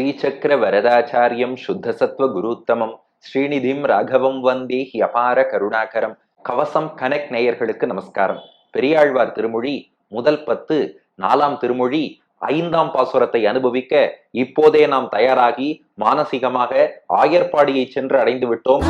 ஸ்ரீசக்கர வரதாச்சாரியம் சுத்தசத்வ குருத்தமம். ஸ்ரீநிதிம் ராகவம் வந்தே அபார கருணாகரம். கவசம் கனெக்ட் நேயர்களுக்கு நமஸ்காரம். பெரியாழ்வார் திருமொழி முதல் பத்து நாலாம் திருமொழி ஐந்தாம் பாசுரத்தை அனுபவிக்க இப்போதே நாம் தயாராகி மானசீகமாக ஆயர்பாடியை சென்று அடைந்து விட்டோம்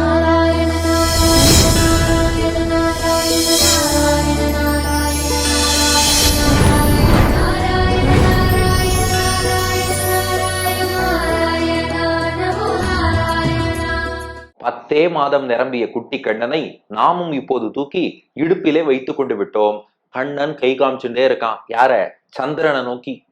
தே மாதம் நிரம்பிய குட்டி கண்ணனை நாமும் இப்போது தூக்கி இடுப்பிலே வைத்து கொண்டு விட்டோம். கண்ணன் கை காமிச்சுட்டே இருக்கான். யார? சந்திரனை நோக்கி.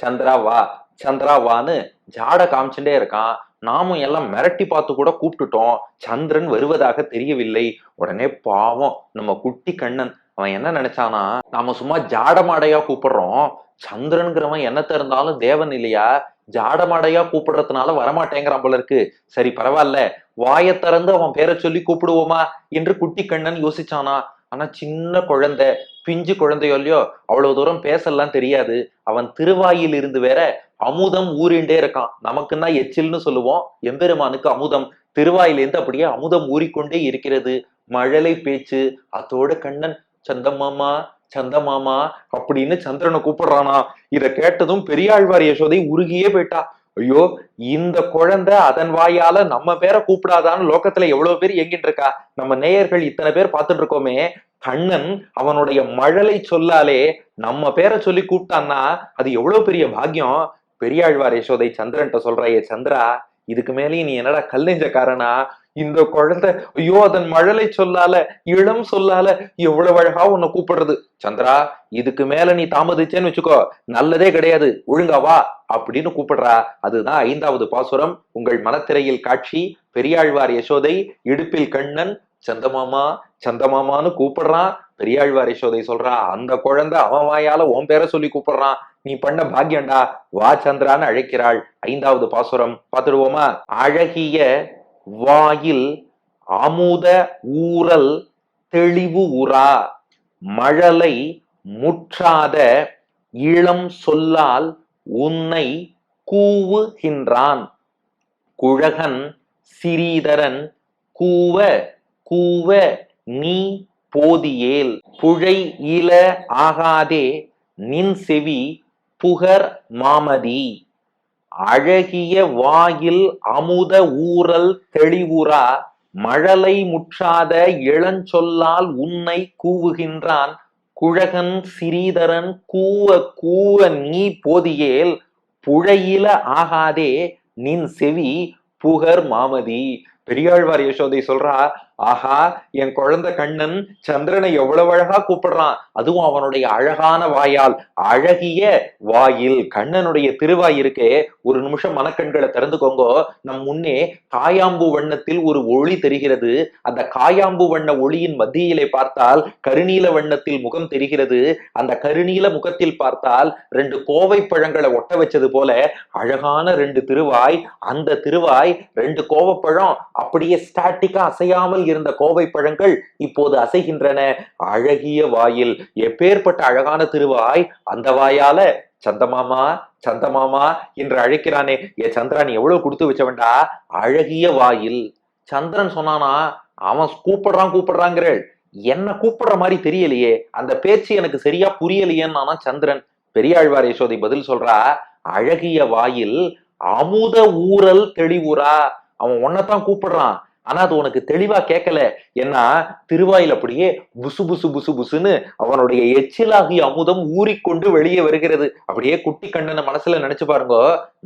சந்திரா வா சந்திரா வான்னு ஜாட காமிச்சுட்டே இருக்கான். நாமும் எல்லாம் மிரட்டி பார்த்து கூட கூப்பிட்டுட்டோம். சந்திரன் வருவதாக தெரியவில்லை. உடனே பாவம் நம்ம குட்டி கண்ணன். அவன் என்ன நினைச்சானா நாம சும்மா ஜாடமாடையா கூப்பிடுறோம். சந்திரன்கிறவன் என்னத்த இருந்தாலும் தேவன் இல்லையா? ஜாடமாடையா கூப்பிடுறதுனால வரமாட்டேங்கிறான் போல இருக்கு. சரி பரவாயில்ல. வாயை திறந்து அவன் பேரை சொல்லி கூப்பிடுவோமா என்று குட்டி கண்ணன் யோசிச்சானா. ஆனா சின்ன குழந்தை பிஞ்சு குழந்தையோ இல்லையோ அவ்வளவு தூரம் பேசலாம் தெரியாது. அவன் திருவாயில் இருந்து வேற அமுதம் ஊறிண்டே இருக்கான். நமக்குன்னா எச்சில்னு சொல்லுவோம். எம்பெருமானுக்கு அமுதம். திருவாயிலிருந்து அப்படியே அமுதம் ஊறிக்கொண்டே இருக்கிறது. மழலை பேச்சு அதோட கண்ணன் சந்தமாமா சந்தமாமா அப்படின்னு சந்திரனை கூப்பிடுறானா. இதை கேட்டதும் பெரியாழ்வார் யசோதை உருகியே போயிட்டா. ஐயோ இந்த குழந்தை அதன் வாயால நம்ம பேரை கூப்பிடாதான்னு லோக்கத்துல எவ்வளவு பேர் எங்கிட்டு இருக்கா? நம்ம நேயர்கள் இத்தனை பேர் பார்த்துட்டு இருக்கோமே. கண்ணன் அவனுடைய மழலை சொல்லாலே நம்ம பேரை சொல்லி கூப்பிட்டான்னா அது எவ்வளவு பெரிய பாக்கியம்? பெரியாழ்வார் யசோதை சந்திரன்ட்ட சொல்றாயே ஏ சந்திரா இதுக்கு மேலேயும் நீ என்னடா கல் நெஞ்சக்காரனா இந்த குழந்தை ஐயோ அதன் மழலை சொல்லால இளம் சொல்லால எவ்வளவு அழகா உன்னை கூப்பிடுறது. சந்திரா இதுக்கு மேல நீ தாமதிச்சேன்னு வச்சுக்கோ நல்லதே கிடையாது ஒழுங்கா வா அப்படின்னு கூப்பிடுறா. அதுதான் ஐந்தாவது பாசுரம். உங்கள் மனத்திரையில் காட்சி பெரியாழ்வார் யசோதை இடுப்பில் கண்ணன் சந்தமாமா சந்தமாமான்னு கூப்பிடுறான். பெரியாழ்வார் யசோதை சொல்றா அந்த குழந்தை அவன் வாயால உன் பேரை சொல்லி கூப்பிடுறான். நீ பண்ண பாக்கியண்டா வா சந்திரான்னு அழைக்கிறாள். ஐந்தாவது பாசுரம். பார்த்துடுவோமா? அழகிய வாயில் அமுத ஊரல் தெளிவு உரா மழலை முற்றாத இளம் சொல்லால் உன்னை கூவுகின்றான். குழகன் சிறீதரன் கூவ கூவ நீ போதியேல். புழை இல ஆகாதே நின் செவி புகர் மாமதி. அழகிய வாயில் அமுத ஊரல் தெளிவுறா மழலை முற்றாத இளஞ்சொல்லால் உன்னை கூவுகின்றான். குழகன் சிறீதரன் கூவ கூவ நீ போதியேல் புழையில ஆகாதே நின் செவி புகர் மாமதி. பெரியாழ்வார் யசோதை சொல்றா ஆஹா என் குழந்தை கண்ணன் சந்திரனை எவ்வளவு அழகா கூப்பிடுறான். அதுவும் அவனுடைய அழகான வாயால். அழகிய வாயில் கண்ணனுடைய திருவாய் இருக்கே. ஒரு நிமிஷம் மனக்கண்களை திறந்துக்கோங்கோ. நம் முன்னே காயாம்பு வண்ணத்தில் ஒரு ஒளி தெரிகிறது. அந்த காயாம்பு வண்ண ஒளியின் மத்தியிலே பார்த்தால் கருநீல வண்ணத்தில் முகம் தெரிகிறது. அந்த கருநீல முகத்தில் பார்த்தால் ரெண்டு கோவை பழங்களை ஒட்ட வச்சது போல அழகான ரெண்டு திருவாய். அந்த திருவாய் ரெண்டு கோவப்பழம் அப்படியே ஸ்டாட்டிக்கா அசையாமல் இருந்த கோவை பழங்கள் இப்போது அசைகின்றன. அழகிய வாயில் எப்பேற்பட்ட அழகான திருவாய் அந்த வாயால? சந்தமாமா சந்தமாமா என்று அழைக்கிறானே. ஏ சந்திரா நீ எவ்வளவு கொடுத்து வச்சவன்டா? அழகிய வாயில். சந்திரன் சொன்னானா அவன் கூப்பிடுறான் கூப்பிடுறாங்கிறள் என்ன கூப்பிடுற மாதிரி தெரியலையே. அந்த பேச்சு எனக்கு சரியா புரியலையேன்னு சந்திரன். பெரியாழ்வார் யசோதை பதில் சொல்றா அழகிய வாயில் அமுத ஊரல் தெளிவுரா அவன் உன்னைத்தான் கூப்பிடுறான். ஆனா அது உனக்கு தெளிவா கேட்கல ஏன்னா திருவாயில் அப்படியே புசு புசு புசு புசுன்னு அவனுடைய எச்சிலாகிய அமுதம் ஊறிக்கொண்டு வெளியே வருகிறது. அப்படியே குட்டி கண்ணனை மனசுல நினைச்சு பாருங்க.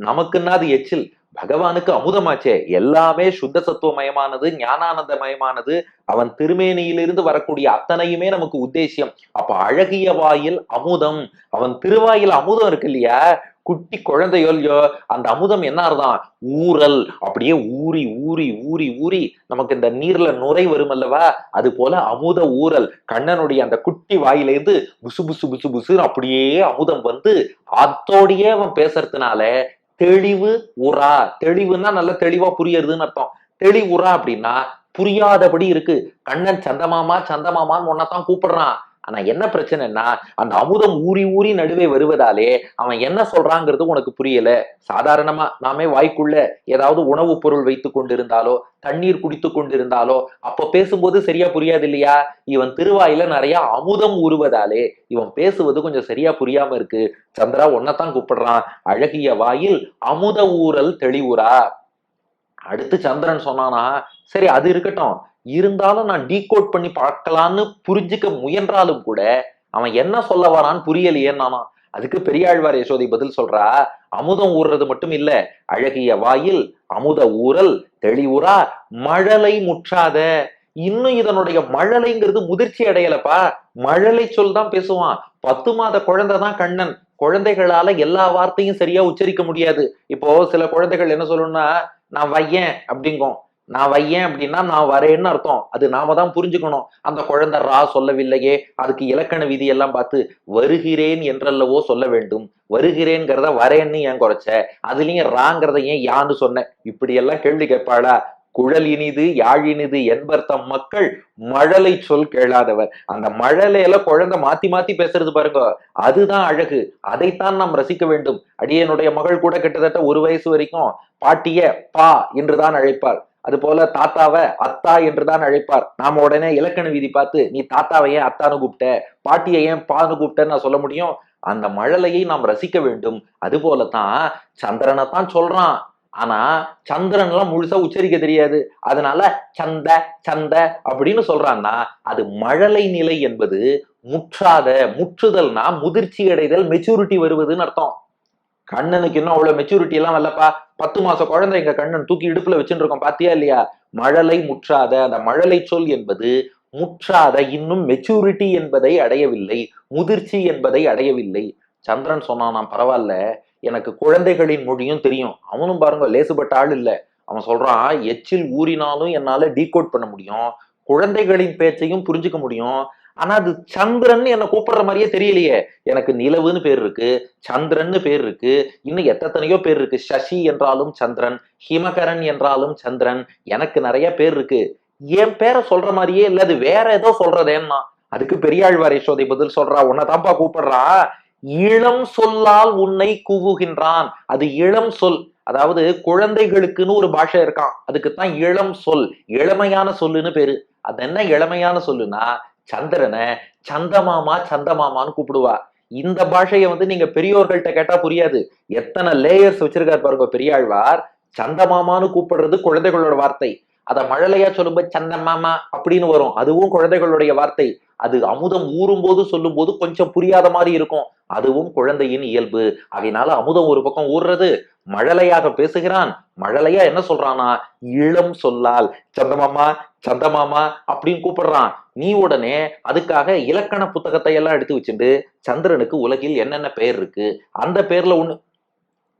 நமக்குன்னா அது எச்சில். பகவானுக்கு அமுதமாச்சே. எல்லாமே சுத்த சத்துவமயமானது ஞானானந்தமயமானது. அவன் திருமேனியிலிருந்து வரக்கூடிய அத்தனையுமே நமக்கு உத்தேசியம். அப்ப அழகிய வாயில் அமுதம். அவன் திருவாயில் அமுதம் இருக்கு இல்லையா? குட்டி குழந்தையோ இல்லையோ அந்த அமுதம் என்ன அர்த்தம் ஊறல். அப்படியே ஊறி ஊறி ஊறி ஊறி நமக்கு இந்த நீர்ல நுரை வரும் அல்லவா? அது போல அமுத ஊறல். கண்ணனுடைய அந்த குட்டி வாயிலேருந்து புசு புசு புசு புசு அப்படியே அமுதம் வந்து அத்தோடையே அவன் பேசுறதுனால தெளிவு உரா தெளிவுன்னா நல்ல தெளிவா புரியறதுன்னு அர்த்தம். தெளிவுரா அப்படின்னா புரியாதபடி இருக்கு. கண்ணன் சந்தமாமா சந்தமாமான்னு ஒன்னதான் கூப்பிடுறான். ஆனா என்ன பிரச்சனைன்னா அந்த அமுதம் ஊறி ஊறி நடுவே வருவதாலே அவன் என்ன சொல்றாங்கிறது உனக்கு புரியல. சாதாரணமா நாமே வாய்க்குள்ள ஏதாவது உணவுப் பொருள் வைத்து கொண்டிருந்தாலோ தண்ணீர் குடித்து கொண்டிருந்தாலோ அப்ப பேசும்போது சரியா புரியாது இல்லையா? இவன் திருவாயில நிறைய அமுதம் ஊறுவதாலே இவன் பேசுவது கொஞ்சம் சரியா புரியாம இருக்கு. சந்திரா உன்னைத்தான் கூப்பிடுறான். அழகிய வாயில் அமுத ஊரல் தெளிவுரா அடுத்து சந்திரன் சொன்னானா சரி அது இருக்கட்டும். இருந்தாலும் நான் டீகோட் பண்ணி பார்க்கலான்னு புரிஞ்சுக்க முயன்றாலும் கூட அவன் என்ன சொல்ல வரான்னு புரியலையே நானா. அதுக்கு பெரியாழ்வார் யசோதை பதில் சொல்றா அமுதம் ஊறுறது மட்டும் இல்ல அழகிய வாயில் அமுத ஊறல் தெளிவுறா மழலை முற்றாத. இன்னும் இதனுடைய மழலைங்கிறது முதிர்ச்சி அடையலப்பா. மழலை சொல் தான் பேசுவான். பத்து மாத குழந்தை தான் கண்ணன். குழந்தைகளால எல்லா வார்த்தையும் சரியா உச்சரிக்க முடியாது. இப்போ சில குழந்தைகள் என்ன சொல்லணும்னா நான் வையேன் அப்படிங்கும். நான் வையேன் அப்படின்னா நான் வரேன்னு அர்த்தம். அது நாம தான் புரிஞ்சுக்கணும். அந்த குழந்தை ரா சொல்லவில்லையே. அதுக்கு இலக்கண விதி எல்லாம் பார்த்து வருகிறேன் என்றல்லவோ சொல்ல வேண்டும். வருகிறேங்கிறத வரேன்னு ஏன் குறைச்ச? அதுலயும் ராங்கிறத ஏன் யான்னு சொன்ன? இப்படி எல்லாம் கேள்வி கேட்பாளா? குழல் இனிது யாழ் இனிது என்பர் தம் மக்கள் மழலை சொல் கேளாதவர். அந்த மழலையில குழந்தை மாத்தி மாத்தி பேசுறது பாருங்க. அதுதான் அழகு. அதைத்தான் நாம் ரசிக்க வேண்டும். அடியனுடைய மகள் கூட கிட்டத்தட்ட ஒரு வயசு வரைக்கும் பாட்டிய பா என்றுதான் அழைப்பாள். அது போல தாத்தாவை அத்தா என்றுதான் அழைப்பார். நாம உடனே இலக்கண விதி பார்த்து நீ தாத்தாவை ஏன் அத்தான்னு கூப்பிட்ட? பாட்டியை ஏன் பானு கூப்பிட்டேன்னு நான் சொல்ல முடியும்? அந்த மழலையை நாம் ரசிக்க வேண்டும். அது போலதான் சந்திரனை தான் சொல்றான். ஆனா சந்திரன்லாம் முழுசா உச்சரிக்க தெரியாது. அதனால சந்த சந்த அப்படின்னு சொல்றான்னா அது மழலை நிலை என்பது முற்றாத முற்றுதல்னா முதிர்ச்சி அடைதல் மெச்சூரிட்டி வருவதுன்னு அர்த்தம். கண்ணனுக்கு இன்னும் அவ்வளவு மெச்சூரிட்டி எல்லாம் வரலப்பா. பத்து மாச குழந்தை எங்க கண்ணன் தூக்கி இடுப்புல வச்சுட்டு இருக்கோம் பாத்தியா இல்லையா? மழலை முற்றாத அந்த மழலை சொல் என்பது முற்றாத இன்னும் மெச்சூரிட்டி என்பதை அடையவில்லை முதிர்ச்சி என்பதை அடையவில்லை. சந்திரன் சொன்னான் பரவாயில்ல எனக்கு குழந்தைகளின் மொழியும் தெரியும். அவனும் பாருங்க லேசுபட்ட ஆள் இல்லை. அவன் சொல்றான் எச்சில் ஊறினாலும் என்னால டீகோட் பண்ண முடியும். குழந்தைகளின் பேச்சையும் புரிஞ்சுக்க முடியும். ஆனா அது சந்திரன் என்ன கூப்பிடுற மாதிரியே தெரியலையே. எனக்கு நிலவுன்னு பேர் இருக்கு சந்திரன் பேர் இருக்கு இன்னும் எத்தனையோ பேர் இருக்கு. சசி என்றாலும் சந்திரன் ஹிமகரன் என்றாலும் சந்திரன் எனக்கு நிறைய பேர் இருக்கு. என் பேரை சொல்ற மாதிரியே இல்ல அது வேற ஏதோ சொல்றதேன்னா அதுக்கு பெரியாழ்வார் யசோதை பதில் சொல்றா உன்னதான்ப்பா கூப்பிடுறா. இளம் சொல்லால் உன்னை கூவுகின்றான். அது இளம் சொல். அதாவது குழந்தைகளுக்குன்னு ஒரு பாஷை இருக்கான் அதுக்குத்தான் இளம் சொல் இளமையான சொல்லுன்னு பேரு. அது என்ன இளமையான சொல்லுன்னா சந்திரனை சந்தமாமா சந்தமாமான்னு கூப்பிடுவா. இந்த பாஷையை வந்து நீங்க பெரியோர்கள்ட்ட கேட்டா புரியாது. எத்தனை லேயர்ஸ் வச்சிருக்காரு பாருங்க பெரியாழ்வார். சந்தமாமான்னு கூப்பிடுறது குழந்தைகளோட வார்த்தை. அதை மழலையா சொல்லும்போது சந்தமாமா அப்படின்னு வரும். அதுவும் குழந்தைகளுடைய வார்த்தை. அது அமுதம் ஊறும் போது சொல்லும் போது கொஞ்சம் புரியாத மாதிரி இருக்கும். அதுவும் குழந்தையின் இயல்பு. அதனால அமுதம் ஒரு பக்கம் ஊறுறது. மழலையாக பேசுகிறான். மழலையா என்ன சொல்றானா இளம் சொல்லால் சந்தமாமா சந்தமாமா அப்படின்னு கூப்பிடுறான். நீ உடனே அதுக்காக இலக்கண புத்தகத்தை எல்லாம் எடுத்து வச்சுட்டு சந்திரனுக்கு உலகில் என்னென்ன பேர் இருக்கு? அந்த பேர்ல ஒண்ணு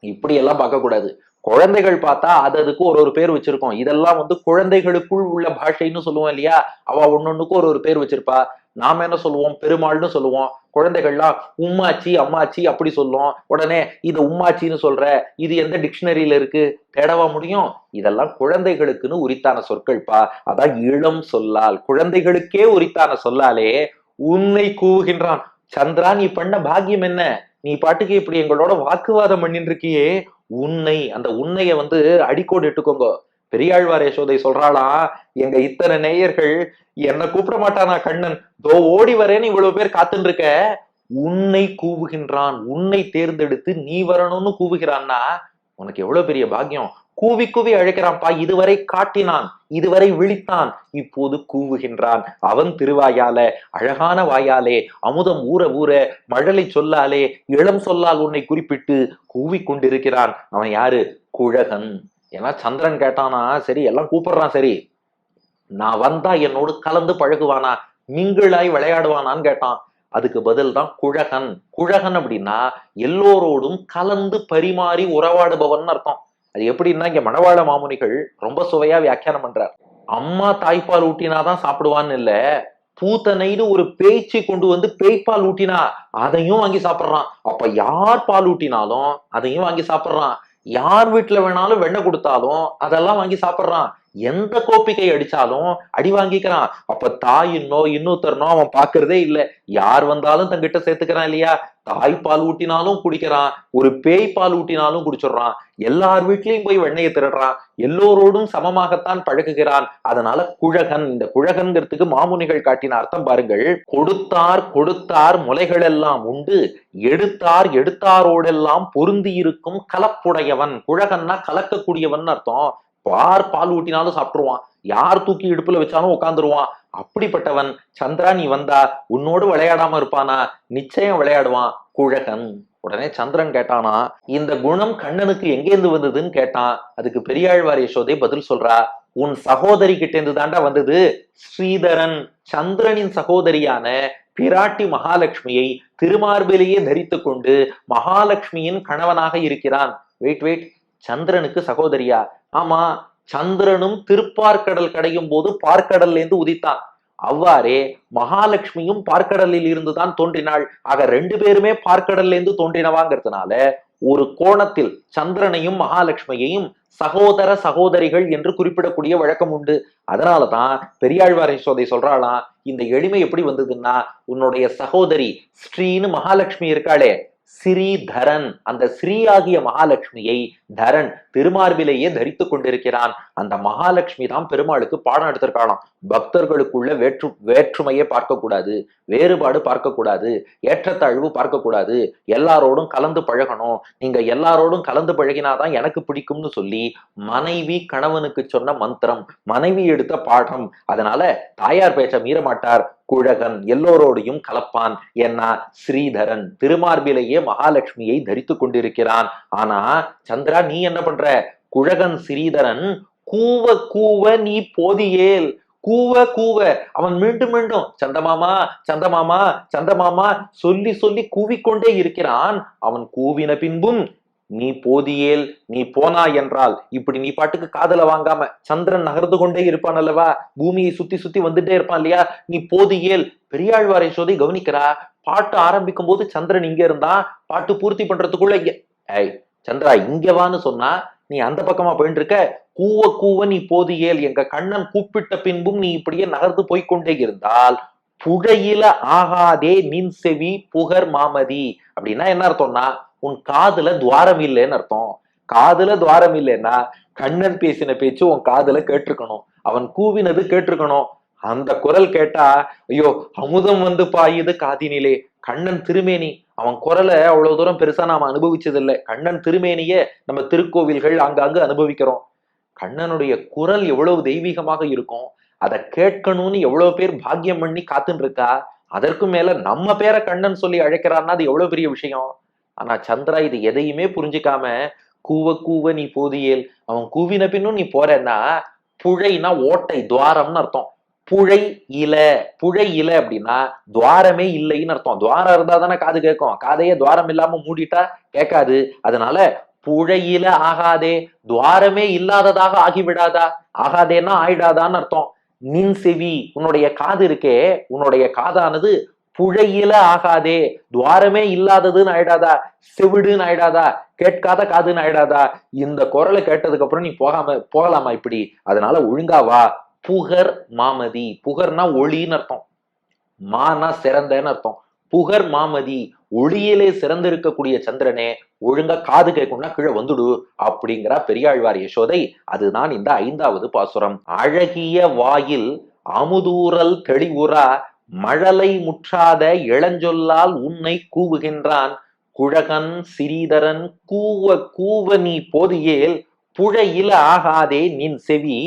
இப்படி எல்லாம் பார்க்க கூடாது குழந்தைகள் பார்த்தா அது அதுக்கு ஒரு ஒரு பேர் வச்சிருக்கோம். இதெல்லாம் வந்து குழந்தைகளுக்குள் உள்ள பாஷைன்னு சொல்லுவோம் இல்லையா? அவ ஒன்னொன்னுக்கும் ஒரு ஒரு பேர் வச்சிருப்பா. நாம என்ன சொல்லுவோம்? பெருமாள்னு சொல்லுவோம். குழந்தைகள்லாம் உம்மாச்சி அம்மாச்சி அப்படி சொல்லுவோம் உடனே இது உம்மாச்சின்னு சொல்ற. இது எந்த டிக்ஷனரியில இருக்கு? தேடவா முடியும்? இதெல்லாம் குழந்தைகளுக்குன்னு உரித்தான சொற்கள்ப்பா. அதான் இளம் சொல்லால். குழந்தைகளுக்கே உரித்தான சொல்லாலே உன்னை கூவுகின்றான். சந்திரா நீ பண்ண பாக்கியம் என்ன? நீ பாட்டுக்கு இப்படி எங்களோட வாக்குவாதம் பண்ணிட்டு இருக்கியே. உன்னை அந்த உன்னைய வந்து அடிக்கோடு இட்டுக்கோங்க. பெரியாழ்வார் யசோதை சொல்றாளா எங்க இத்தனை நேயர்கள் என்ன கூப்பிட மாட்டானா கண்ணன்? தோ ஓடி வரேன்னு இவ்வளவு பேர் காத்துட்டு இருக்க உன்னை கூவுகின்றான் உன்னை தேர்ந்தெடுத்து நீ வரணும்னு கூவுகிறான்னா உனக்கு எவ்வளவு பெரிய பாக்கியம்? கூவி கூவி அழைக்கிறான்ப்பா இதுவரை காட்டினான். இதுவரை விழித்தான். இப்போது கூவுகின்றான். அவன் திருவாயால அழகான வாயாலே அமுதம் ஊற ஊற மழலை சொல்லாலே இளம் சொல்லால் உன்னை குறிப்பிட்டு கூவி கொண்டிருக்கிறான். அவன் யாரு? குழகன். ஏன்னா சந்திரன் கேட்டானா சரி எல்லாம் கூப்பிடுறான் சரி. நான் வந்தா என்னோடு கலந்து பழகுவானா? மிங்கிளாய் விளையாடுவானான்னு கேட்டான். அதுக்கு பதில் தான் குழகன். குழகன் அப்படின்னா எல்லோரோடும் கலந்து பரிமாறி உறவாடுபவன் அர்த்தம். அது எப்படின்னா இங்க மணவாள மாமுனிகள் ரொம்ப சுவையா வியாக்கியானம் பண்றார். அம்மா தாய்ப்பால் ஊட்டினாதான் சாப்பிடுவான்னு இல்ல பூத்தனைன்னு ஒரு பேச்சு கொண்டு வந்து பேய்ப்பால் ஊட்டினா அதையும் வாங்கி சாப்பிடுறான். அப்ப யார் பால் ஊட்டினாலும் அதையும் வாங்கி சாப்பிடுறான். யார் வீட்டுல வேணாலும் வெண்ணெய் கொடுத்தாலும் அதெல்லாம் வாங்கி சாப்பிடுறான். எந்த கோப்பிகை அடிச்சாலும் அடி வாங்கிக்கிறான். அப்ப தாயின்னோ இன்னொருத்தரனோ அவன் பாக்குறதே இல்ல. யார் வந்தாலும் தங்கிட்ட சேர்த்துக்கிறான் இல்லையா? தாய் பால் ஊட்டினாலும் குடிக்கிறான். ஒரு பேய் பால் ஊட்டினாலும் குடிச்சிடுறான். எல்லார் வீட்லயும் போய் வெண்ணையை திருடுறான். எல்லோரோடும் சமமாகத்தான் பழகுகிறான். அதனால குழகன் இந்த குழகன்கிறதுக்கு மாமுனிகள் காட்டின அர்த்தம் பாருங்கள். கொடுத்தார் கொடுத்தார் முலைகள் எல்லாம் உண்டு. எடுத்தார் எடுத்தாரோடெல்லாம் பொருந்தி இருக்கும் கலப்புடையவன். குழகன்னா கலக்கக்கூடியவன் அர்த்தம். பார் பால் ஊட்டினாலும் சாப்பிட்டுருவான். யார் தூக்கி இடுப்புல வச்சாலும் உட்காந்துருவான் அப்படிப்பட்டவன் சந்திரா நீ வந்தா உன்னோடு விளையாடாம இருப்பானா? நிச்சயம் விளையாடுவான் குழகன். உடனே சந்திரன் கேட்டானா இந்த குணம் கண்ணனுக்கு எங்கேருந்து வந்ததுன்னு கேட்டான். அதுக்கு பெரியாழ்வார் யசோதை பதில் சொல்றா உன் சகோதரி கிட்ட இருந்து தாண்டா வந்தது? ஸ்ரீதரன் சந்திரனின் சகோதரியான பிராட்டி மகாலட்சுமியை திருமார்பிலேயே தரித்து கொண்டு மகாலட்சுமியின் கணவனாக இருக்கிறான். வெயிட் வெயிட் சந்திரனுக்கு சகோதரியா? ஆமா சந்திரனும் திருப்பார்க்கடல் கடையும் போது பார்க்கடல்ல இருந்து உதித்தான். அவ்வாறே மகாலட்சுமியும் பார்க்கடலில் இருந்துதான் தோன்றினாள். ஆக ரெண்டு பேருமே பார்க்கடல்ல இருந்து தோன்றினவாங்கிறதுனால ஒரு கோணத்தில் சந்திரனையும் மகாலட்சுமியையும் சகோதர சகோதரிகள் என்று குறிப்பிடக்கூடிய வழக்கம் உண்டு. அதனாலதான் பெரியாழ்வார் யசோதை சொல்றாளாம் இந்த எளிமை எப்படி வந்ததுன்னா உன்னுடைய சகோதரி ஸ்ரீன்னு மகாலட்சுமி இருக்காளே ஸ்ரீதரன் அந்த ஸ்ரீ ஆகிய மகாலட்சுமியை தரன் திருமார்பிலேயே தரித்து கொண்டிருக்கிறான். அந்த மகாலட்சுமி தான் பெருமாளுக்கு பாடம் எடுத்திருக்காளாம். பக்தர்களுக்குள்ள வேற்று வேற்றுமையை பார்க்கக்கூடாது வேறுபாடு பார்க்கக்கூடாது ஏற்றத்தாழ்வு பார்க்கக்கூடாது. எல்லாரோடும் கலந்து பழகணும். நீங்க எல்லாரோடும் கலந்து பழகினாதான் எனக்கு பிடிக்கும்னு சொல்லி மனைவி கணவனுக்கு சொன்ன மந்திரம் மனைவி எடுத்த பாடம். அதனால தாயார் பேச்ச மீறமாட்டார் குழகன் எல்லோரோடையும் கலப்பான். என்ன ஸ்ரீதரன் திருமார்பிலேயே மகாலட்சுமியை தரித்து கொண்டிருக்கிறான். ஆனா சந்திரா நீ என்ன பண்ற? குழகன் ஸ்ரீதரன் கூவ கூவ நீ போதியேல். கூவ கூவ. அவன் மீண்டும் மீண்டும் சந்தமாமா சந்தமாமா சந்தமாமா சொல்லி சொல்லி கூவிக்கொண்டே இருக்கிறான். அவன் கூவின பின்பும் நீ போதியேல் நீ போனா என்றால் இப்படி நீ பாட்டுக்கு காதல வாங்காம சந்திரன் நகர்ந்து கொண்டே இருப்பான் அல்லவா? பூமியை சுத்தி சுத்தி வந்துட்டே இருப்பான் இல்லையா? நீ போதியேல். பெரியாழ்வாரை சோதி கவனிக்கிறா. பாட்டு ஆரம்பிக்கும் போது சந்திரன் இங்க இருந்தா பாட்டு பூர்த்தி பண்றதுக்குள்ள ஐய் சந்திரா இங்கவான்னு சொன்னா நீ அந்த பக்கமா போயிட்டு இருக்க கூவ கூவ நீ போதியேல் எங்க கண்ணன் கூப்பிட்ட பின்பும் நீ இப்படியே நகர்ந்து போய்க்கொண்டே இருந்தால் புழையில ஆகாதே நின் செவி புகர் மாமதி. அப்படின்னா என்ன அர்த்தம்னா உன் காதுல துவாரம் இல்லைன்னு அர்த்தம். காதுல துவாரம் இல்லைன்னா கண்ணன் பேசின பேச்சு உன் காதுல கேட்டிருக்கணும். அவன் கூவினது கேட்டிருக்கணும். அந்த குரல் கேட்டா ஐயோ அமுதம் வந்து பாயுது காதினிலே. கண்ணன் திருமேனி அவன் குரலை அவ்வளவு தூரம் பெருசா நாம அனுபவிச்சதில்லை. கண்ணன் திருமேனிய நம்ம திருக்கோவில்கள் அங்கங்கு அனுபவிக்கிறோம். கண்ணனுடைய குரல் எவ்வளவு தெய்வீகமாக இருக்கும் அதை கேட்கணும்னு எவ்வளவு பேர் பாக்கியம் பண்ணி காத்துன்னு இருக்கா அதற்கும் மேல நம்ம பேரை கண்ணன் சொல்லி அழைக்கிறான்னா அது எவ்வளவு பெரிய விஷயம்? ஆனா சந்திரா இது எதையுமே புரிஞ்சுக்காம கூவ கூவ நீ போதியேல். அவன் கூவின பின்னும் நீ போறேன்னா புழைனா ஓட்டை துவாரம்னு அர்த்தம். புழை இல புழை இல அப்படின்னா துவாரமே இல்லைன்னு அர்த்தம். துவாரம் இருந்தா தானே காது கேட்கும். காதையே துவாரம் இல்லாம மூடிட்டா கேட்காது. அதனால புழையில ஆகாதே துவாரமே இல்லாததாக ஆகிவிடாதா? ஆகாதேன்னா ஆயிடாதான்னு அர்த்தம். நின் செவி உன்னுடைய காது இருக்கே உன்னுடைய காதானது புழையில ஆகாதே துவாரமே இல்லாததுன்னு ஆயிடாதா? செவிடுன்னு ஆயிடாதா? கேட்காத காதுன்னு ஆயிடாதா? இந்த குரலை கேட்டதுக்கு அப்புறம் நீ போகாம போகலாமா இப்படி? அதனால ஒழுங்கா வா புகர் மாமதி. புகர்னா ஒளின்னு அர்த்தம். மானா சிறந்தன்னு அர்த்தம். புகர் மாமதி ஒளியிலே சிறந்திருக்கக்கூடிய சந்திரனே ஒழுங்கா காது கேட்கும்னா கீழே வந்துடு அப்படிங்கிறா பெரியாழ்வார் யசோதை. அதுதான் இந்த ஐந்தாவது பாசுரம். அழகிய வாயில் அமுதூரல் தெளிவுறா மழலை முற்றாத இளஞ்சொல்லால் உன்னை கூவுகின்றான். குழகன் சிறீதரன் கூவ கூவ நீ போதியேல் புழையில ஆகாதே நின் செவி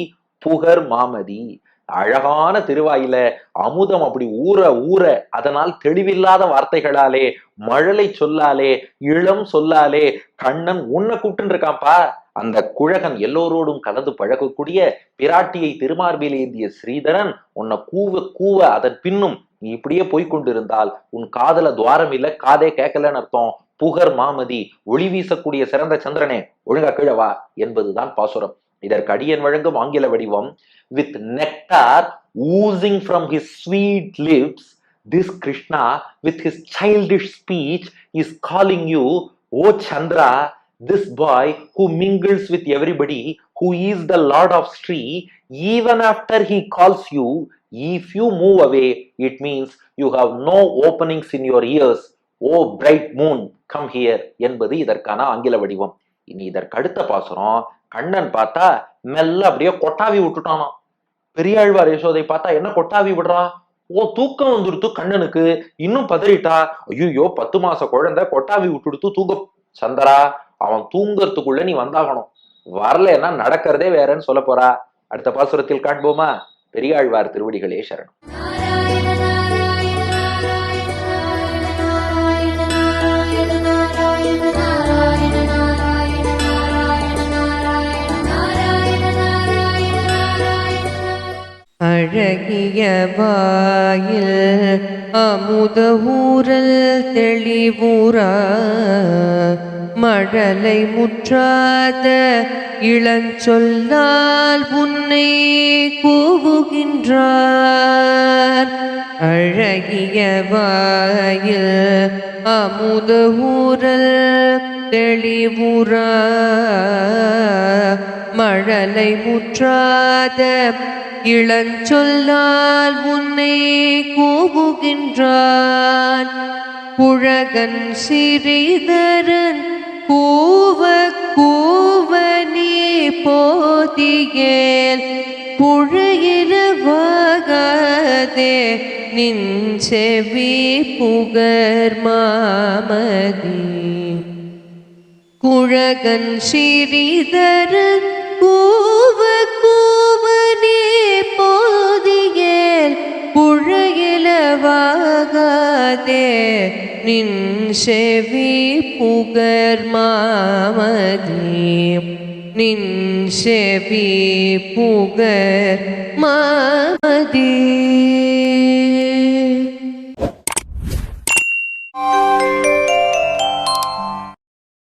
புகர் மாமதி. அழகான திருவாயில அமுதம் அப்படி ஊற ஊற அதனால் தெளிவில்லாத வார்த்தைகளாலே மழலை சொல்லாலே இளம் சொல்லாலே கண்ணன் உன்னை கூப்பிட்டு இருக்கான்ப்பா அந்த குழகன் எல்லோரோடும் கலந்து பழகக்கூடிய பிராட்டியை திருமார்பில் ஏந்திய ஸ்ரீதரன் உன்னை கூவ கூவ அதன் பின்னும் நீ இப்படியே போய்கொண்டிருந்தால் உன் காதல துவாரம் இல்ல காதே கேட்கலன்னு அர்த்தம். புகர் மாமதி ஒளி வீசக்கூடிய சிறந்த சந்திரனே ஒழுங்கா கிழவா என்பதுதான் பாசுரம். இதற்கு அடியன் வழங்கும் ஆங்கில வடிவம் with nectar oozing from his sweet lips this Krishna with his childish speech is calling you O Chandra this boy who mingles with everybody who is the Lord of Shri even after he calls you if you move away it means you have no openings in your ears O bright moon come here என்பது இதற்கான ஆங்கில வடிவம். இனி இதற்கு அடுத்த பாசுரம் அண்ணன் பார்த்தா மெல்ல அப்படியே கொட்டாவி விட்டுட்டானாம். பெரியாழ்வார் யசோதை பார்த்தா என்ன கொட்டாவி விடுறா? ஓ தூக்கம் வந்துடுத்து கண்ணனுக்கு. இன்னும் பதறிட்டா? ஐயோ பத்து மாச குழந்தை கொட்டாவி விட்டுடுத்து தூக்க சந்தரா. அவன் தூங்கறதுக்குள்ள நீ வந்தாகணும். வரலைன்னா நடக்கிறதே வேறன்னு சொல்ல போறா. அடுத்த பாசுரத்தில் காண்போமா? பெரியாழ்வார் திருவடிகளே சரணம். அழகிய வாயில் அமுதவூரல் ஊரல் தெளிவுறா மழலை முற்றாத இளஞ்சொல்லால் உன்னை கூவுகின்றார். அழகிய வாயில் அமுத ஊரல் தெளிவுறா மழலை முற்றாத இளஞ்சொல்லால் உன்னை கூவுகின்றான். புழகன் சிறிதரன் கூவ கூவ நீ போதியேல் புழையிலவாகாதே நின் செவி புகர் மாமதி. குழகன் சிறிதரன் கூ വരവാകാതെ നിൻ ചെവി പുകർമാമതി നിൻ ചെവി പുകർമാമതി